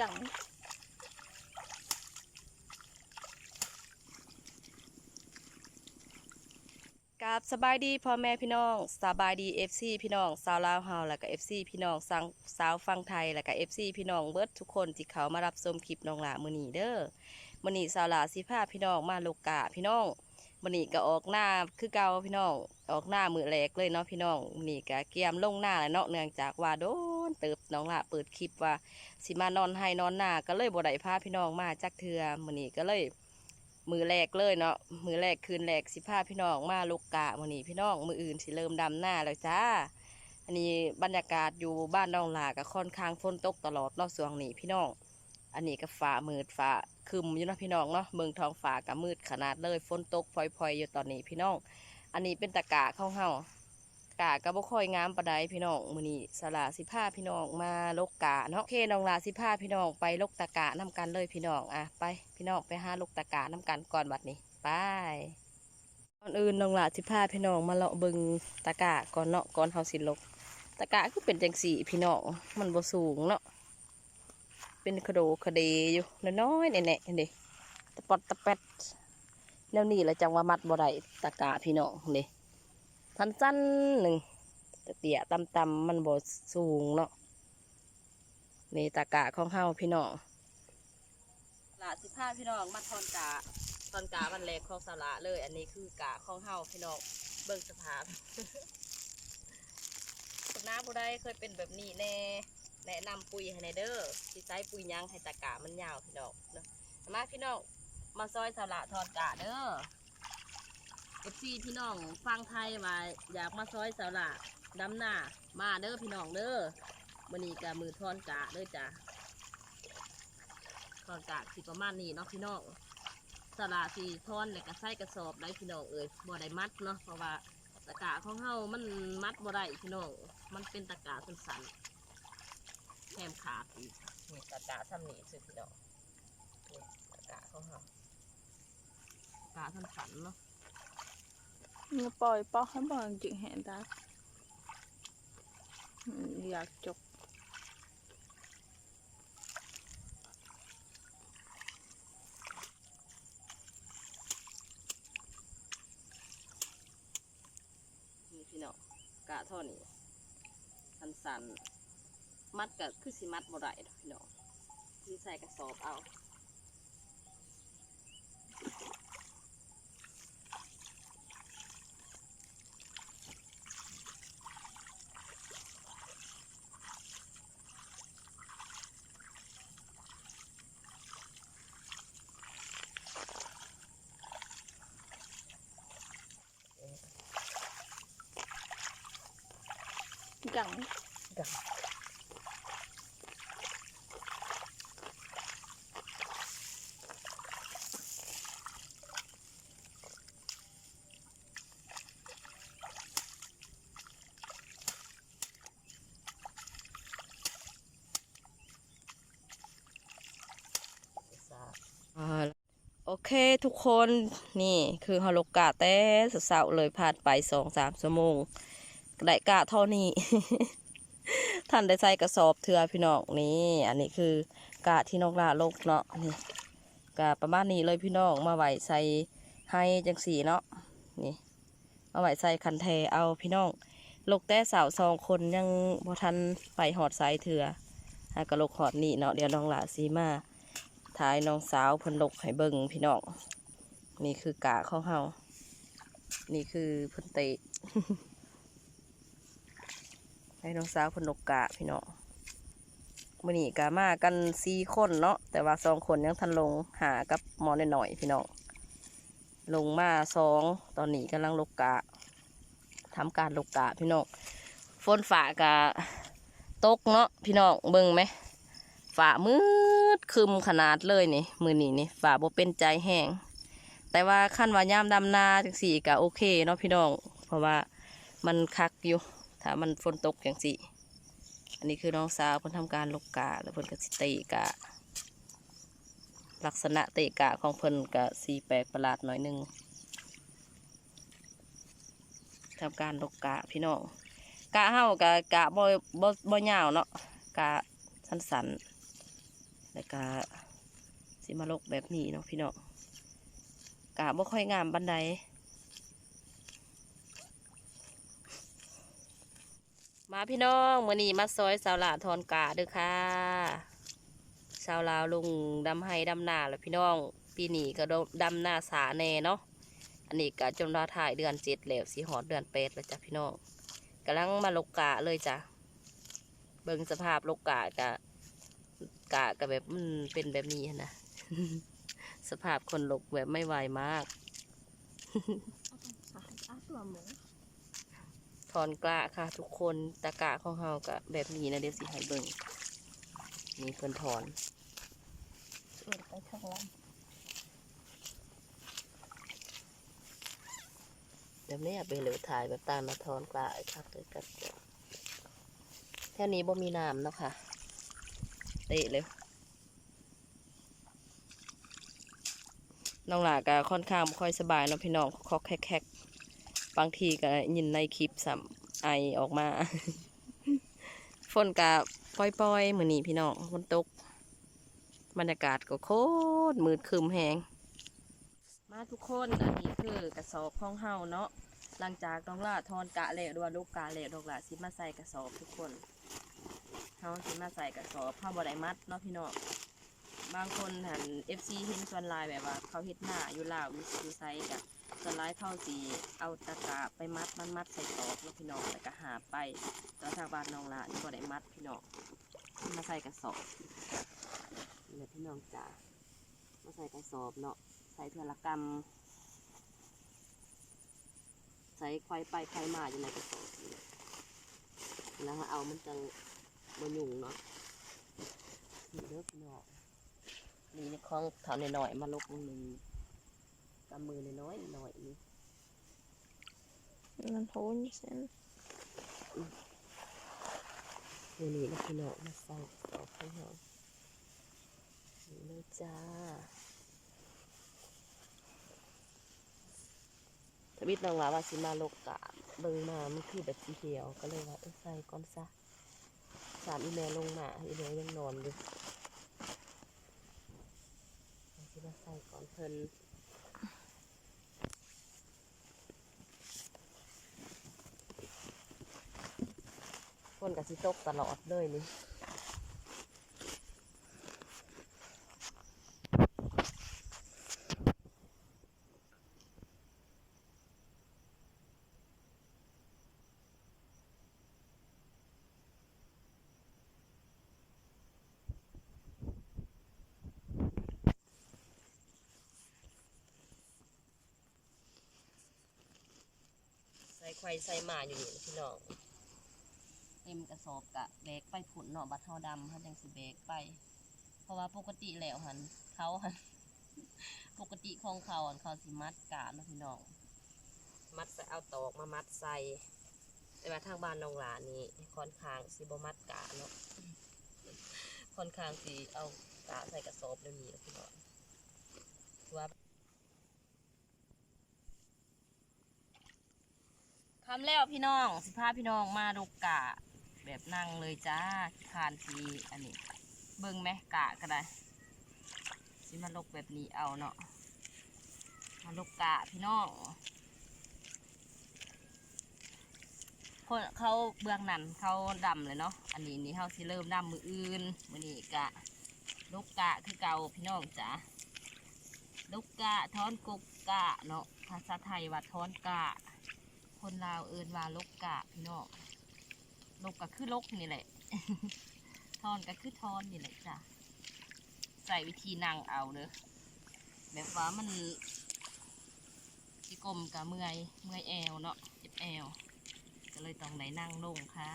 จังกับสบายดีพ่อแม่พี่น้องสบายดีเอฟซีพี่น้องสาวลาวเฮาแล้วก็เอฟซีพี่น้องสังสาวฟังไทยแล้วก็เอฟซีพี่น้องเบิร์ดทุกคนที่เขามารับชมคลิปน้องหลามือนีเด้อมือนีสาวลาสิพาพี่น้องมาลูกกะพี่น้องมือนีก็ออกหน้าคือเก่าพี่น้องออกหน้ามือแรกเลยเนาะพี่น้องมือนีก็เกียมลงหน้าแล้วเนาะเนื่องจากว่าโด นเติบน้องหลาเปิดคลิปว่าสิมานอนให้นอนหน้าก็เลยบ่ได้พาพี่น้องมาจักเทือมือนี้ก็เลย มือแรกเลยเนาะมือแรกคืนแรกสิพาพี่น้องมาลูกกะมื้อนี้พี่น้องมืออื่นสิเริ่มดำหน้าแล้วจ้า อันนี้บรรยากาศอยู่บ้านน้องหลาก็ค่อนข้างฝนตกตลอดเนอกสวงนี้พี่น้อง อันนี้ก็ฟ้ามืดฟ้าคึมอยู่นะพี่น้องเนาะเมืองทองฟ้าก็มืดขนาดเลยฝนตกพลอยๆอยู่ตอนนี้พี่น้อง อันนี้เป็นตะกะเข้าเฮา กะก็บ่ค่อยงามปานใดพี่น้องมื้อนี้สลาสิพาพี่น้องมาลกกะเนาะโอเคน้องลาสิพาพี่น้องไปลกตะกะนํกันเลยพี่น้องอะไปพี่น้องไปหาลกตะกะนํกันก่อนบัดนี้ไปก่อนอื่นน้องลาสิพาพี่น้องมาเลาะเบิงตะกะก่อนเนาะก่อนเฮาสิลกตะกะคือเป็นจังสีพี่น้องมันบ่สูงเนาะเป็นกระโดกระเดอยู่น้อยๆแน่ๆเด้ตะปอดตะแปดแนวนี้แหละจังว่ามัดบ่ได้ตะกะพี่น้องเด้ สั้นๆหนึ่งต่เตี้ยต่ำๆมันบ่สูงเนาะนี่ตากะของเฮาพี่น้องลาสิบห้าพี่น้องมาทอนกะทอนกะวันแรกของสาระเลย อันนี้คือกะของเฮาพี่น้องเบิ่งสภาพคนหน้าผู้ใดเคยเป็นแบบนี้แน่แนะนำปุ๋ยให้ในเด้อที่ใช้ปุ๋ยยังให้ตากะมันยาวพี่น้องเนาะมาพี่น้องมาซอยสาระทอนกะเด้อ อฟซีพี่น้องฟังไทยมาอยากมาซอยสาวหละดำหน้ามาเด้อพี่น้องเด้อมันนี้กะมือทอนกะเด้อจ้ะทอนกะสิประมาณนี้เนาะพี่น้องสาระสีทอนแล้วก็ใส่กระสอบได้พี่น้องเอ้ยบ่ได้มัดเนาะเพราะว่าตะกะของเฮามันมัดบ่ได้พี่น้องมันเป็นตะกะสั้นๆแถมขาดอีกนี่ตะกะทำนี่สิพี่น้องตะกะของเฮาตะกะสั้นๆเนาะ มึงปล่อยปอกให้บอกจริงเห็นตาอืมอยากจกนี่พี่น้องกะเท่านี้สันสันมัดกับคือสิมัดบ่ได้พี่น้องที่ใส่กระสอบเอา จังอ่าโอเคทุกคนนี่คือฮอลกกะแต่สาวๆเลยผ่านไปสองสามชั่วโมง ได้กะเท่านี้ ท่านได้ใส่กระสอบเถื่อพี่น้องนี่ อันนี้คือกะที่นกลาลกเนาะนี่กะประมาณนี้เลยพี่น้องมาไหวใส่ให้จังสีเนาะนี่ มาไหวใส่คันแทเอาพี่น้องลกแต่สาวสองคนยังพอทันไปหอดสายเถื่อหากระลกหอดนี่เนาะเดี๋ยวน้องหลาสีมาถ่ายน้องสาวพนลกให้เบิ่งพี่น้องนี่คือกะของเฮานี่คือพิ่นเตะ ให้น้องสาวเพนกกะพี่น้องมื่อนี้กะมากันสี่คนเนาะแต่ว่าสองคนยังทันลงหากับหมอหน่อยพี่น้องลงมาสองตอนนี้กำลังลกกะทำการลกกะพี่น้องฝนฝ่ากะตกเนาะพี่น้องเบิ่งไหมฝ่ามืดคึมขนาดเลยนี่มือนี้นี่ฝ่าบ่เป็นใจแห้งแต่ว่าขั้นว่ายามดำนาจังสี่กะโอเคเนาะพี่น้องเพราะว่ามันคักอยู่ ถ้ามันฝนตกอย่างสิอันนี้คือน้องสาวเพิ่นทำการลกกาแล้วเพิ่นก็สิเตะกะ ลักษณะเตะกะของเพิ่นก็สีแปลกประหลาดหน่อยหนึงทำการลกกะพี่น้องกะเฮากะกะบ่บ่บ่ยาวเนาะกะสั้นๆแล้วก็สิมาลกแบบนี้เนาะพี่น้องกะบ่ค่อยงามบันไดมา พี่น้องมือนี้มาซอยสาวลาทอนกาเด้อค่ะชาวลาวลุงดำไห้ดำนาแล้วพี่น้อง ปีนี้ก็ดำหน้าสาแน่เนาะอันนี้ก็จนว่าถ่ายเดือนเจ็ดแล้วสีหอดเดือนแปดแล้วจ้ะพี่น้องกำลังมาลกกะเลยจ้ะเบิ่งสภาพลกกะกะกะกะแบบมันเป็นแบบนี้นะสภาพคนลกแบบไม่ไหวมากตัวหมู ถอนกระค่ะ ทุกคนตะกะของเฮากะแบบนี้นะเดี๋ยวสิให้เบิ่งนี่เพิ่นถอนเอินไปข้างล่างแบบนี้ไปเหลือถ่ายแบบตามมาถอนกระไอ้คักเลยกันแค่นี้บ่มีน้ำเนาะค่ะเตะเลยน้องหลาก็ค่อนข้างบ่ค่อยสบายเนาะพี่น้องคอกแคกๆ บางทีก็ยินในคลิปสัมไอออกมา ฝนกะปล่อยๆมือนี้พี่น้องฝนตก บรรยากาศก็โคตรมืดครึมแหงมาทุกคนอันนี้คือกระสอบของเฮาเนาะหลังจากน้องลาทอนกะแล้วหรือว่าลูกกะแล้วดอกลาสิมาใส่กระสอบทุกคนเฮาสิมาใส่กระสอบเฮาบ่ไดมัดเนาะพี่น้อง บางคนหัน FC เห็นส่วนลายแบบว่า เขาเฮ็ดหน้าอยู่ลาวอยู่ไซกะส่วนลายเข้าสิเอาตะกาไปมัดมันมัดใส่กรอบเนาะพี่น้องแล้วก็หาไปตอนทางบ้านน้องลานี่บ่ได้มัดพี่น้องมาใส่กระสอบนี่แหละพี่น้องจ๋ามาใส่กระสอบเนาะใส่เทือละกรรมใส่ควายไปควายมาอยู่ในกระสอบแล้วเอามันจังบะยุ่งเนาะเด้อพี่น้อง นี่ในคลองเท่าหน่อยๆมาลกมือหนึ่งกำมือน้อยๆหน่อยนี่มันโหนเส้นมือนี้นะพี่น้องมาใส่กระสอบให้เรานี่เลยจ้าทวิตน้องว่าว่าสิมาโลกกะเบิ่งมามันคือแบบสีเขียวก็เลยว่าเออใส่ก่อนซะสามอีเมลลงมาอีเมลยังนอนอยู่สิมา ใส่ก่อนเพิ่นคนกับสิตกตลอดเลยนี่ ใส่ควายใส่หมาอยู่นี่พี่น้องเต็มกระสอบกะแบกไปผุนเนาะบัดเทาดำเขาจังสิแบกไป เพราะว่าปกติแล้วหันเขาหันปกติของเขาหันเขาสิมัดกะเนาะพี่น้อง มัดใส่เอาตอกมามัดใส่แต่ว่าทางบ้านน้องหลานนี่ค่อนข้างสิบมัดกะเนาะค่อนข้างสิเอากะใส่กระสอบเดี๋ยวนี้นะพี่น้องว่า คำแล้วพี่น้องสิพาพี่น้องมาดูกะ แบบนั่งเลยจ้าคานทีอันนี้ เบิ่งไหมกะก็ได้สิมาลกแบบนี้เอาเนาะมาลกกะพี่น้องคนเขาเบื้องนั้นเขาดำเลยเนาะอันนี้นี่เขาสิเริ่มดำมืออื่นมือนี้กะลูกกะคือเก่าพี่น้องจ้ะลูกกะท้อนกุกกะเนาะภาษาไทยว่าท้อนกะ คนลาวเอินว่าลกกะพี่น้องลูกก็คือลกนี่แหละ ทอนก็คือทอนนี่แหละจ้ะ ใส่วิธีนั่งเอาเด้อแบบว่ามันสิกลมกับเมื่อยเมื่อยแอวเนาะเจ็บแอว ก็เลยต้องไหนนั่งลงค่ะ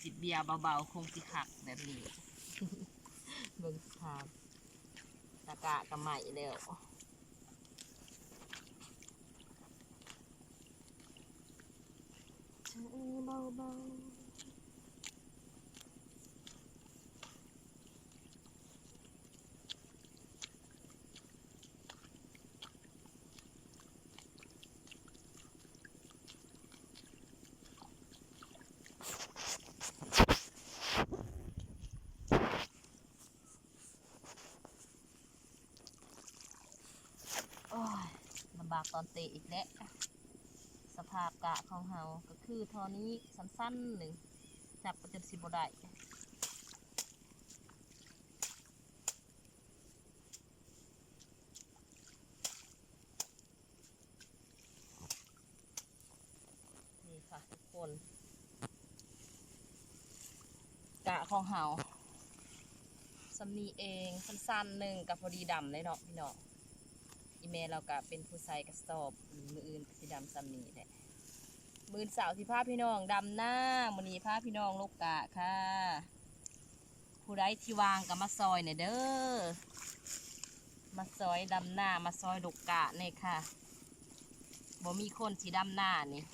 จิบเบียร์เบาๆ คงสิขักแบบนี้เบิ่งภาพตะกะกับใหม่แล้ว sa ubaw-baw. Oh, nabakon tayo itli. Eh. ภาพกะของเฮาก็คือทอนี้สั้นๆหนึ่งจับประจนสิบได้นี่ค่ะทุกคน กะของเฮาสำนีเองสั้นๆหนึ่งกับพอดีดำเลยเนาะพี่เนาะ อีเมลเราก็เป็นผู้ใส่กระสอบมืออื่นสีดำสำนีแหละมือสาวที่พาพี่น้องดำหน้ามือนี้พาพี่น้องลูกกะค่ะ ผู้ใดที่วางกับมาซอยเนี่ยเด้อมาซอยดำหน้ามาซอยลูกกะเนี่ยค่ะบ่มีคนที่ดำหน้านี่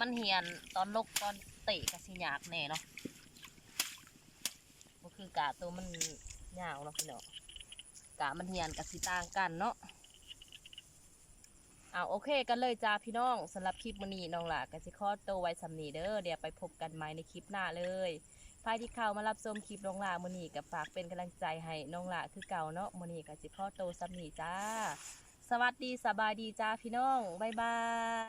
มันเหียนตอนลกตอนเตะกับสิยากแน่เนาะก็คือกาตัวมันยาวเนาะพี่เนาะกามันเหียนกับสิต่างกันเนาะเอาโอเคกันเลยจ้าพี่น้องสำหรับคลิปมื้อนี้น้องหล่ะก็สิขอตัวไว้สำนีเด้อเดี๋ยวไปพบกันใหม่ในคลิปหน้าเลยใครที่เข้ามารับชมคลิปน้องหล่ะมื้อนี้ก็ฝากเป็นกำลังใจให้น้องหล่ะคือเก่าเนาะมื้อนี้ก็สิขอตัวสำนีจ้า สวัสดีสบายดีจ้าพี่น้องบ๊ายบาย